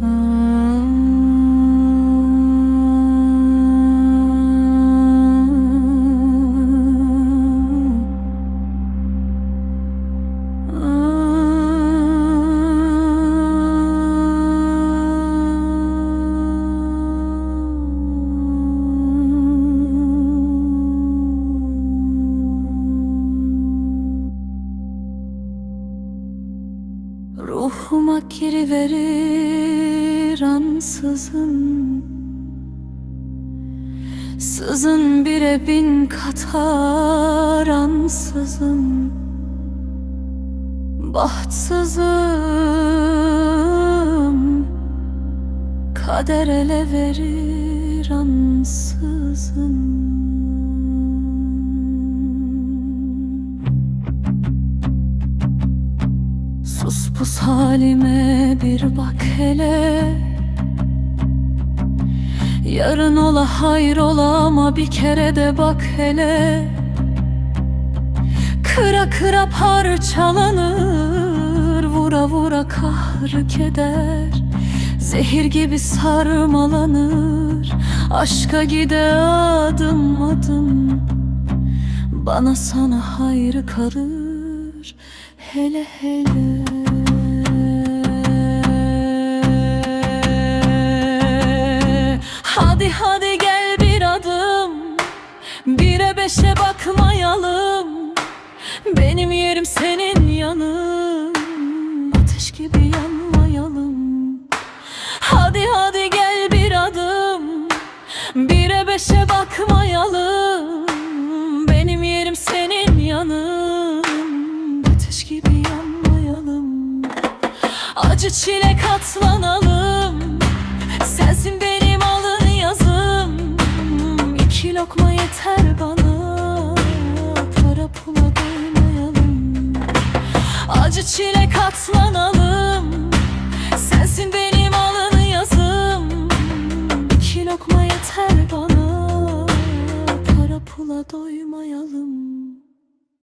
Oh. Giriverir ansızın. Sızın bire bin katar ansızın. Bahtsızım Kader ele verir ansızın Sus pus halime bir bak hele. Yarın ola hayır ola ama bir kere de bak hele. Kıra kıra parçalanır Vura vura kahrı keder. Zehir gibi sarmalanır Aşka gide adım adım. Bana sana hayrı kalır Hele hele. Hadi hadi gel bir adım. Bire beşe bakmayalım. Benim yerim senin yanın. Ateş gibi yanmayalım. Hadi hadi gel bir adım. Bire beşe bakmayalım Acı çile katlanalım. Sensin benim alın yazım. İki lokma yeter bana. Para pula doymayalım Acı çile katlanalım. Sensin benim